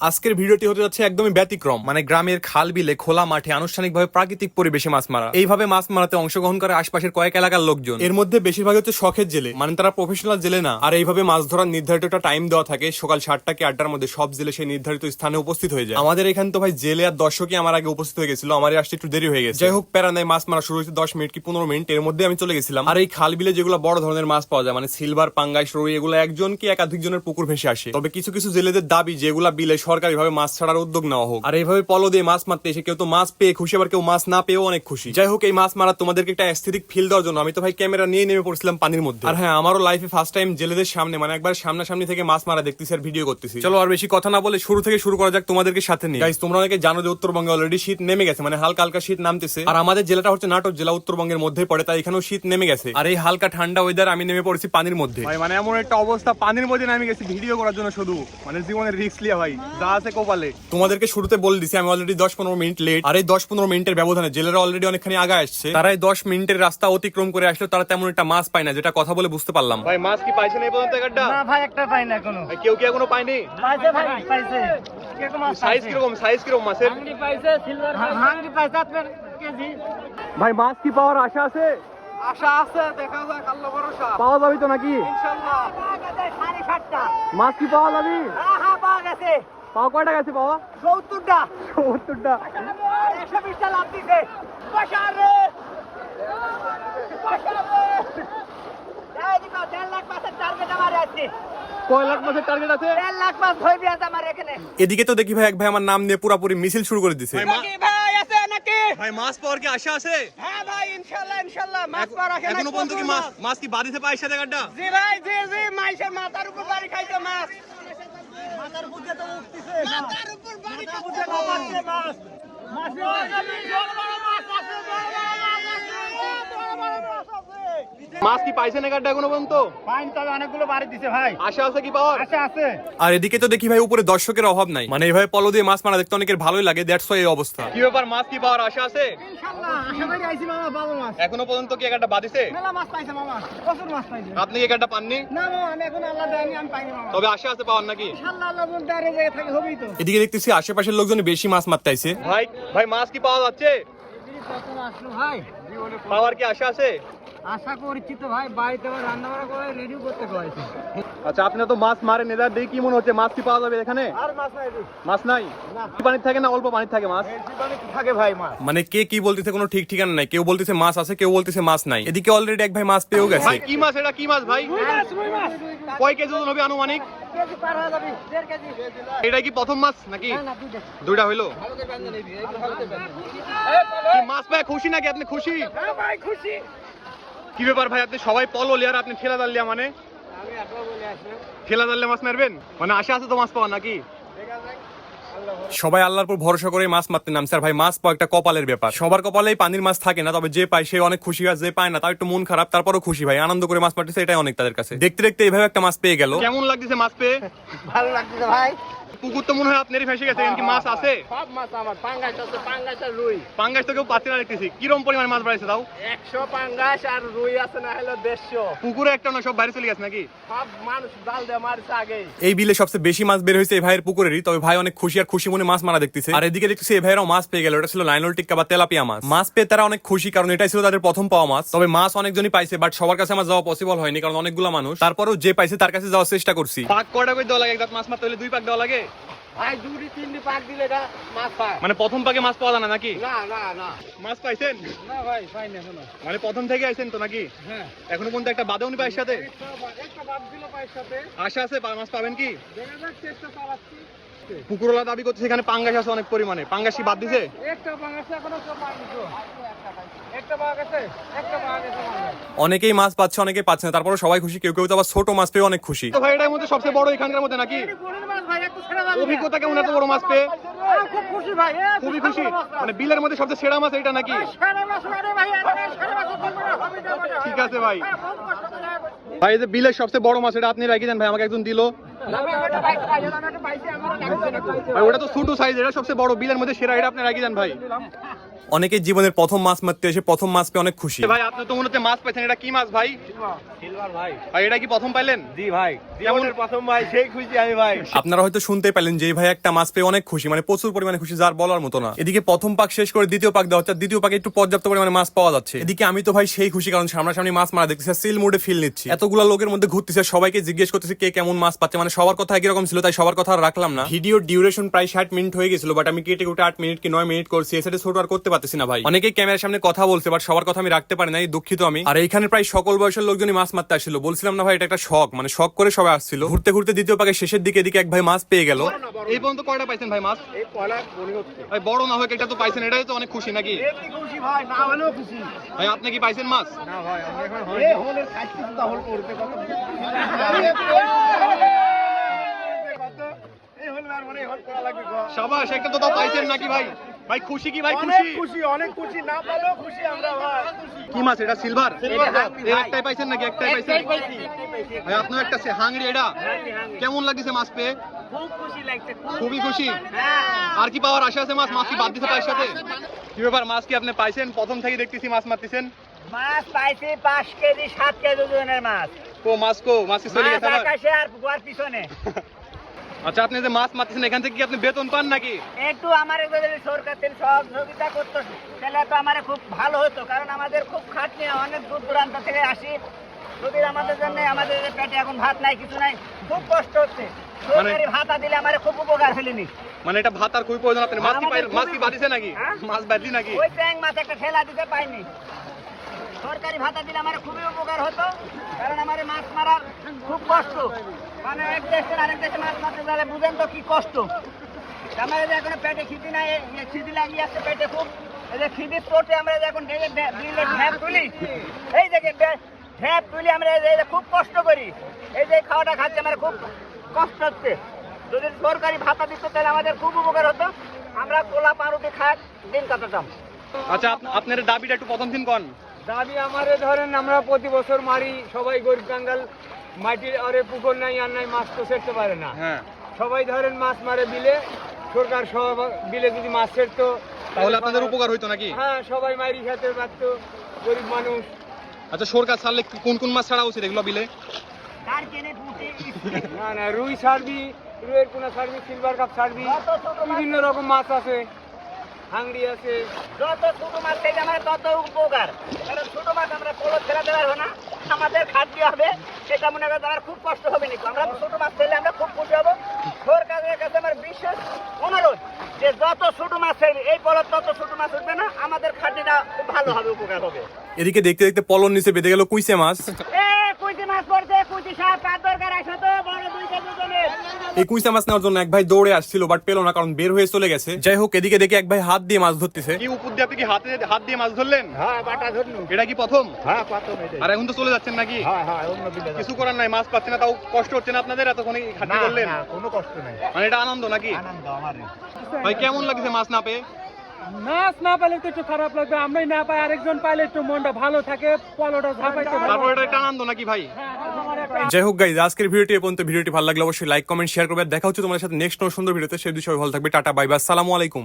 আজকের ভিডিওটি হতে যাচ্ছে একদমই ব্যতিক্রম মানে গ্রামের খাল বিলে খোলা মাঠে আনুষ্ঠানিকভাবে প্রাকৃতিক পরিবেশে মাছ মারা। এইভাবে মাছ মারাতে অংশগ্রহণ করে আশপাশের কয়েক এলাকার লোকজন। এর মধ্যে বেশিরভাগ হচ্ছে শখের জেলে মানে তারা প্রফেশনাল জেলে না। আর এইভাবে মাছ ধরার নির্ধারিত একটা টাইম দেওয়া থাকে, সকাল সাতটা কি মধ্যে সব জেলে সেই নির্ধারিত স্থানে উপস্থিত হয়ে যায়। আমাদের এখানে তো ভাই জেলে আর দর্শকই আমার আগে উপস্থিত হয়ে গেছিল আমার আসতে একটু দেরি হয়ে গেছে। যাই হোক প্যারা নাই মাছ মারা শুরু হয়েছে দশ মিনিট কি পনেরো মিনিট, এর মধ্যে আমি চলে গেছিলাম। আর এই খাল বিলে যেগুলো বড় ধরনের মাছ পাওয়া যায় মানে সিলভার পাঙ্গাইশ, রুই, এগুলো একজন কি একাধিক জনের পুকুর ভেসে আসে। তবে কিছু কিছু জেলেদের দাবি, যেগুলা বিলে সরকারি ভাবে মাছ ছাড়ার উদ্যোগ নেওয়া হোক। আর এইভাবে পলো দিয়ে মাছ মারতে এসে কেউ তো মাছ পেয়ে খুশি, আবার কেউ মাছ না পেয়েও অনেক খুশি। যাই হোক, এই মাছ মারা তোমাদেরকে একটা অ্যাস্থেটিক ফিল দেওয়ার জন্য। আমি তো ভাই ক্যামেরা নিয়ে নেমে পড়ছিলাম পানির মধ্যে। আর হ্যাঁ আমারও লাইফে ফার্স্ট টাইম জেলেদের সামনে মানে একবার সামনাসামনি থেকে মাছ মারা দেখতেছি আর ভিডিও করতেছি। চলো আর বেশি কথা না বলে শুরু থেকে শুরু করা যাক তোমাদেরকে সাথে নিয়ে। তোমরা অনেকে জানো যে উত্তরবঙ্গে অলরেডি শীত নেমে গেছে মানে হালকা হালকা শীত নামতেছে। আর আমাদের জেলাটা হচ্ছে নাটক জেলা উত্তরবঙ্গের মধ্যে পড়ে, তাই এখানেও শীত নেমে গেছে। আর এই হালকা ঠান্ডা ওয়েদার আমি নেমে পড়েছি পানির মধ্যে। মানে এমন একটা অবস্থা, পানির মধ্যে নামে গেছি ভিডিও করার জন্য শুধু। মানে জীবনের রিস্ক লিয়া ভাই। যা আছে কপালে। তোমাদেরকে শুরুতে বলে দিছি আমি অলরেডি দশ পনেরো মিনিট লেট আর এই দশ পনেরো মিনিটের ব্যবধানে জেলেরা অলরেডি অনেকখানি আগে আসছে। তারা এই দশ মিনিটের রাস্তা অতিক্রম করে আসলে তারা তেমন একটা মাছ পায় না যেটা কথা বলে বুঝতে পারলাম। ভাই মাছ কি পাইছেন এই পর্যন্ত একটা না ভাই একটা পাই না এখনও। কেউ কি এখনও পায়নি? পাইছে ভাই পাইছে। কীরকম মাছ সাইজ? কীরকম সাইজ কীরকম মাছের? হাঙ্গি পাইছে সিলভার হাঙ্গি পাইছে আপনার কেজি। ভাই মাছ কি পাওয়ার আশা আছে? আশা আছে দেখা যাক আল্লাহ ভরসা। পাওয়া যাবে তো নাকি? ইনশাআল্লাহ মাছ কি পাওয়া যাবে? হ্যাঁ হ্যাঁ পাওয়া গেছে। পাওয়া কয়টা গেছে পাওয়া সত্তরটা। সত্তরটা। একশো বিশটা লাভ দিছে। এদিকে তো দেখি ভাই এক ভাই আমার নাম নিয়ে পুরাপুরি মিছিল শুরু করে দিছে। ভাই আছে নাকি? ভাই মাছ পাওয়ার কি আশা আছে? হ্যাঁ ভাই ইনশাআল্লাহ ইনশাআল্লাহ মাছ পাওয়ার আশা এখনও পর্যন্ত কি প্রচুর মাছ মাছ। কি বাদিতে পায় সাথে গাড্ডা জি ভাই জি জি মাথার উপর বাড়ি খাইছে মাছ। মাথার উপর দিয়ে তো উঠতেছে। মাথার উপর বাড়ি মাছ মাছ মাছ কি পাইছে না গাড্ডা এখনও পর্যন্ত? পাইন তবে অনেকগুলো বাড়ি দিছে ভাই। আশা আছে কি পাওয়ার? আছে। আর এদিকে তো দেখি ভাই উপরে দর্শকের অভাব নাই। মানে এইভাবে পলো দিয়ে মাছ মারা দেখতে অনেকের ভালোই লাগে দ্যাটস এই অবস্থা। কি ব্যাপার মাছ কি পাওয়ার? আশা আছে? ইনশাআল্লাহ আশা করি আইছি মামা পাবো মাছ। এখনও পর্যন্ত কি একটা বাদিছে মেলা মাছ পাইছে মামা প্রচুর মাছ পাইছে। আপনি কি একটা পাননি? না মামা আমি এখন আল্লাহ দেয়নি আমি পাইনি মামা। তবে আশা আছে পাওয়ার নাকি? ইনশাআল্লাহ আল্লাহ বলতে আরে জায়গায় থাকে হবেই তো। এদিকে দেখতেছি আশেপাশের লোকজন বেশি মাছ মারতে আইছে। ভাই ভাই মাছ কি পাওয়া যাচ্ছে? ভাই। পাওয়ার কি আশা আছে? আশা করছি তো ভাই বাড়িতে রান্না বান্না করে রেডি করতে কয়েছে। আচ্ছা আপনি তো মাছ মারেন এদার দেখি কি মনে হচ্ছে মাছ কি পাওয়া যাবে এখানে? আর মাছ নাই মাছ নাই? না। কি পানির থাকে না অল্প পানির থাকে মাছ? থাকে ভাই মাছ। মানে কে কি বলতেছে কোনো ঠিক ঠিকানা নাই। কেউ বলতেছে মাছ আছে কেউ বলতেছে মাছ নাই। এদিকে অলরেডি এক ভাই মাছ পেয়েও গেছে। ভাই কি মাছ এটা? কি মাছ ভাই? কয় কেজি ওজন হবে আনুমানিক? কেজি পার যাবে দেড় কেজি। এটা কি প্রথম মাছ নাকি? না না দুইটা। হইল? মাছ পায় খুশি নাকি? আপনি খুশি? হ্যাঁ ভাই খুশি। কি ব্যাপার ভাই আপনি সবাই পলো লিয়ার আপনি ঠেলা দাল্লিয়া মানে? ঠেলা দাল্লে মাছ মারবেন? মানে আশা আছে তো মাছ পাওয়া নাকি? সবাই আল্লাহর উপর ভরসা করে মাছ মারতে নামছে। আর ভাই মাছ পাওয়া একটা কপালের ব্যাপার। সবার কপালেই পানির মাছ থাকে না তবে যে পায় সে অনেক খুশি হয় যে পায় না তার একটু মন খারাপ তারপরও খুশি ভাই। আনন্দ করে মাছ মারতেছে এটাই অনেক তাদের কাছে। দেখতে দেখতে এইভাবে একটা মাছ পেয়ে গেল। কেমন লাগতেছে মাছ পেয়ে? ভালো লাগছে ভাই। পুকুর তো মনে হয় আপনারই ফেসে গেছে কি মাছ আছে? সব মাছ আমার পাঙ্গাস আছে পাঙ্গাস আর রুই। পাঙ্গাস তো কেউ পাচ্ছে না দেখতেছি। কিরম পরিমাণ মাছ বাড়াইছে তাও? একশো পাঙ্গাস আর রুই আছে না হলো দেড়শো। পুকুরে একটা না সব বাইরে চলে গেছে নাকি? সব মানুষ জাল দিয়ে মারছে আগে। এই বিলে সবচেয়ে বেশি মাছ বের হয়েছে এই ভাইয়ের পুকুরেরই তবে ভাই অনেক খুশি আর খুশি মনে মাছ মারা দেখতেছে। আর এদিকে দেখতেছি এই ভাইয়েরাও মাছ পেয়ে গেল ওটা ছিল লাইনল টিক্কা বা তেলাপিয়া মাছ। মাছ পেয়ে তারা অনেক খুশি কারণ এটাই ছিল তাদের প্রথম পাওয়া মাছ। তবে মাছ অনেকজনই পাইছে বাট সবার কাছে আমার যাওয়া পসিবল হয়নি কারণ অনেকগুলো মানুষ। তারপরেও যে পাইছে তার কাছে যাওয়ার চেষ্টা করছি। পাক কয়টা করে দেওয়া লাগে? মাছ মারতে হলে দুই পাক দেওয়া লাগে? ভাই দুটি তিনটি পাক দিলে এটা মাছ পায়। মানে প্রথম পাকে মাছ পাওয়া যায় না নাকি? না না না। মাছ পাইছেন? না ভাই পাই না এখনও। মানে প্রথম থেকে আইছেন তো নাকি? হ্যাঁ। এখনও পর্যন্ত একটা বাদেওনি পায়ের সাথে? একটা বাদ দিল পায়ের সাথে। আশা আছে মাছ পাবেন কি? দেখা যাক চেষ্টা চালাচ্ছি। পুকুরওয়ালা দাবি করছে এখানে পাঙ্গাস আছে অনেক পরিমাণে। পাঙ্গাস বাদ দিছে? অনেকেই মাছ পাচ্ছে অনেকেই পাচ্ছে না। তারপরে সবাই খুশি কেউ কেউ তো আবার ছোট মাছ পেয়ে অনেক খুশি। তো ভাই এটার মধ্যে সবচেয়ে বড় এখানকার মধ্যে নাকি? মাছ ভাই একটু ছেড়ে দাও অভিজ্ঞতা কেমন? এত বড় মাছ পেয়ে? খুব খুশি ভাই খুবই খুশি। মানে বিলের মধ্যে সবচেয়ে সেরা মাছ এটা নাকি? সেরা মাছ মানে ভাই আরে সেরা মাছ তো বড় হবে না বড়। ঠিক আছে ভাই। হ্যাঁ, হয়। ভাই যে বিলের সবচেয়ে বড় মাছ এটা আপনি রাখি দেন ভাই আমাকে একজন দিল। ওটা পাইছে, ভাই, ওটা আমি পাইছি, আমারও লাগছে না। ভাই ওটা তো ছোট সাইজ এটা সবচেয়ে বড় বিলের মধ্যে সেরা এটা আপনি রাখি দেন ভাই। অনেকে জীবনের প্রথম মাছ মারতে এসে প্রথম মাছ পেয়ে অনেক খুশি। ভাই আপনি তো মনে হচ্ছে মাছ পাইছেন এটা কি মাছ ভাই? সিলভার ভাই। ভাই এটা কি প্রথম পাইলেন? জি ভাই জীবনের প্রথম ভাই সেই খুশি আমি ভাই। আপনারা হয়তো শুনতে পেলেন যে এই ভাই একটা মাছ পেয়ে অনেক খুশি মানে প্রচুর পরিমাণে খুশি যার বলার মতো না। এদিকে প্রথম পাক শেষ করে দ্বিতীয় পাক দেওয়া হচ্ছে দ্বিতীয় পাকে একটু পর্যাপ্ত পরিমাণে মাছ পাওয়া যাচ্ছে। এদিকে আমি তো ভাই সেই খুশি কারণ সামনাসামনি মাছ মারা দেখতেছি সিল মুডে ফিল নিচ্ছি। এতগুলো লোকের মধ্যে ঘুরতেছে সবাইকে জিজ্ঞেস করতেছি কে কেমন মাছ পাচ্ছে মানে সবার কথা একই রকম ছিল তাই সবার কথা রাখলাম না। ভিডিওর ডিউরেশন প্রায় ষাট মিনিট হয়ে গেছিল বাট আমি কেটে কুটে আট মিনিট কি নয় মিনিট করছি এসে ছোট আর করতে পারতেছি না ভাই। অনেকেই ক্যামেরার সামনে কথা বলছে বাট সবার কথা আমি রাখতে পারি নাই দুঃখিত আমি। আর এইখানে প্রায় সকল বয়সের লোকজনই মাছ মারতে আসছিল। বলছিলাম না ভাই এটা একটা শখ মানে শখ করে সবাই আসছিল। ঘুরতে ঘুরতে দ্বিতীয় পাকে শেষের দিকে এদিকে এক ভাই মাছ পেয়ে গেল। এই পর্যন্ত কয়টা পাইছেন ভাই মাছ? ভাই বড় না হোক এটা তো পাইছেন এটাই তো অনেক খুশি নাকি? খুশি ভাই না হলেও খুশি। ভাই আপনি কি পাইছেন মাছ? না ভাই আমরা এখন তাহলে করতে কত এই হোল আর মানে হোল করা লাগবে গো সাবাস একটা তো পাইছেন নাকি ভাই? ভাই খুশি কি ভাই খুশি? খুশি অনেক খুশি। না পালেও খুশি আমরা ভাই। কি মাছ এটা সিলভার? সিলভার একটাই পাইছেন নাকি একটাই পাইছেন? ভাই আপনার একটা সে- হাংরি এটা। কেমন লাগছে মাছ পেয়ে? খুব খুশি লাগছে খুবই খুশি। হ্যাঁ। আর কি পাওয়ার আশা আছে মাছ? মাছ কি বাদ দিতে পারে সাথে? কি ব্যাপার মাছ কি আপনি পাইছেন? প্রথম থেকে দেখতেছি মাছ মারতেছেন। মাছ পাইছি পাঁচ কেজি সাত কেজি ওজনের মাছ। কো মাছ কো মাছ কি চলে গেছে আকাশে আর গোয়ার পিছনে। আচ্ছা আপনি যে মাছ মারতেছেন এখান থেকে কি আপনি বেতন পান নাকি? একটু আমার সরকার থেকে সহযোগিতা করতো তাহলে তো আমার খুব ভালো হতো কারণ আমাদের খুব খাটনি অনেক দূর দূরান্ত থেকে আসি। যদি আমাদের জন্য আমাদের পেটে এখন ভাত নাই কিছু নাই। খুব কষ্ট হচ্ছে। সরকারি ভাতা দিলে আমার খুব উপকার ফেলিনি মানে এটা ভাত আর খুবই প্রয়োজন? আপনি মাছ কি পাই আমাদের মাছ কি বাদিছে নাকি? হ্যাঁ? মাছ বাদলি নাকি? ওই ট্যাং মাছ একটা ঠেলা দিতে পাইনি। সরকারি ভাতা দিলে আমার খুবই উপকার হতো কারণ আমার মাছ মারার খুব কষ্ট। মানে এক দেশ থেকে আরেক দেশে মাছ মারতে গেলে বুঝেন তো কি কষ্ট। আমার যে এখন পেটে খিদি নাই খিদি লাগিয়ে আছে পেটে খুব। এই যে খিদির চোটে আমরা এখন বিলে ঢ্যাপ তুলি। এই যে ঢে- ঢ্যাপ তুলি আমরা এই খুব কষ্ট করি। এই যে খাওয়াটা খাচ্ছি আমার খুব কষ্ট হচ্ছে। যদি সরকারি ভাতা দিত তাহলে আমাদের খুব উপকার হতো। আমরা কোলা পাউরুটি খাই দিন কাটাতাম। আচ্ছা আপনার দাবিটা একটু প্রথম দিন কন? দাবি আমারে ধরেন আমরা প্রতি বছর মারি সবাই গরিব কাঙ্গাল। মাটির আরে পুকুর নাই আর নাই মাছ তো ছেড়তে পারে না। হ্যাঁ। সবাই ধরেন মাছ মারে বিলে সরকার সব বিলে যদি মাছ ছেড়তো তাহলে আপনাদের উপকার হইতো নাকি? হ্যাঁ সবাই মারি খেতে পারতো গরিব মানুষ। আচ্ছা সরকার ছাড়লে কোন কোন মাছ ছাড়া উচিত এগুলো বিলে? তার কেনে পুঁটি না না রুই ছাড়বি রুইয়ের কোনো ছাড়বি সিলভার কাপ ছাড়বি বিভিন্ন রকম মাছ আছে। হাংড়ি আছে। যত ছোট মাছ আমার তত উপকার। কারণ ছোট মাছ আমরা পোলো পারব না। আমাদের খাদ্য হবে সেটা মনে করেন আমার খুব কষ্ট হবে না আমরা ছোট মাছ ফেললে আমরা খুব খুশি হব। কাছে আমার বিশেষ অনুরোধ যে যত ছোট মাছ এই পলর তত ছোট মাছ উঠবে না। আমাদের খাদ্যটা খুব ভালো হবে উপকার হবে। এদিকে দেখতে দেখতে পলন নিচে বেঁধে গেল কুইসে মাছ। এ কুইটি মাছ পড়ছে কুইটি সাপ কার দরকার আছে তো বড় এই কুইসা মাছ নেওয়ার জন্য এক ভাই দৌড়ে আসছিল বাট পেল না কারণ বের হয়ে চলে গেছে। যাই হোক এদিকে দেখে এক ভাই হাত দিয়ে মাছ ধরতেছে। কি উপর দিয়ে আপনি কি হাতে হাত দিয়ে মাছ ধরলেন? হ্যাঁ বাটা ধরনু এটা কি প্রথম? হ্যাঁ আর এখন তো চলে যাচ্ছেন নাকি? হ্যাঁ হ্যাঁ অন্য কিছু করার নাই মাছ পাচ্ছেন না তাও কষ্ট হচ্ছে না আপনাদের? এতক্ষণ খাটি করলেন? কোনো কষ্ট নাই। মানে এটা আনন্দ নাকি? আনন্দ আমার ভাই কেমন লাগছে মাছ না পেয়ে? মাছ না পাইলে তো একটু খারাপ লাগবে আমরাই না পাই আরেকজন পাইলে একটু মনটা ভালো থাকে পলোটা ঝাপাইতে তারপর এটা একটা আনন্দ নাকি ভাই? যাই হোক গাইজ আজকের ভিডিওটি এ পর্যন্ত ভিডিওটি ভালো লাগলে অবশ্যই লাইক কমেন্ট শেয়ার করবে। দেখা হচ্ছে তোমাদের সাথে নেক্সট সুন্দর ভিডিওতে সেই বিষয়ে ভালো থাকবে। টাটা বাই বাই সালামু আলাইকুম।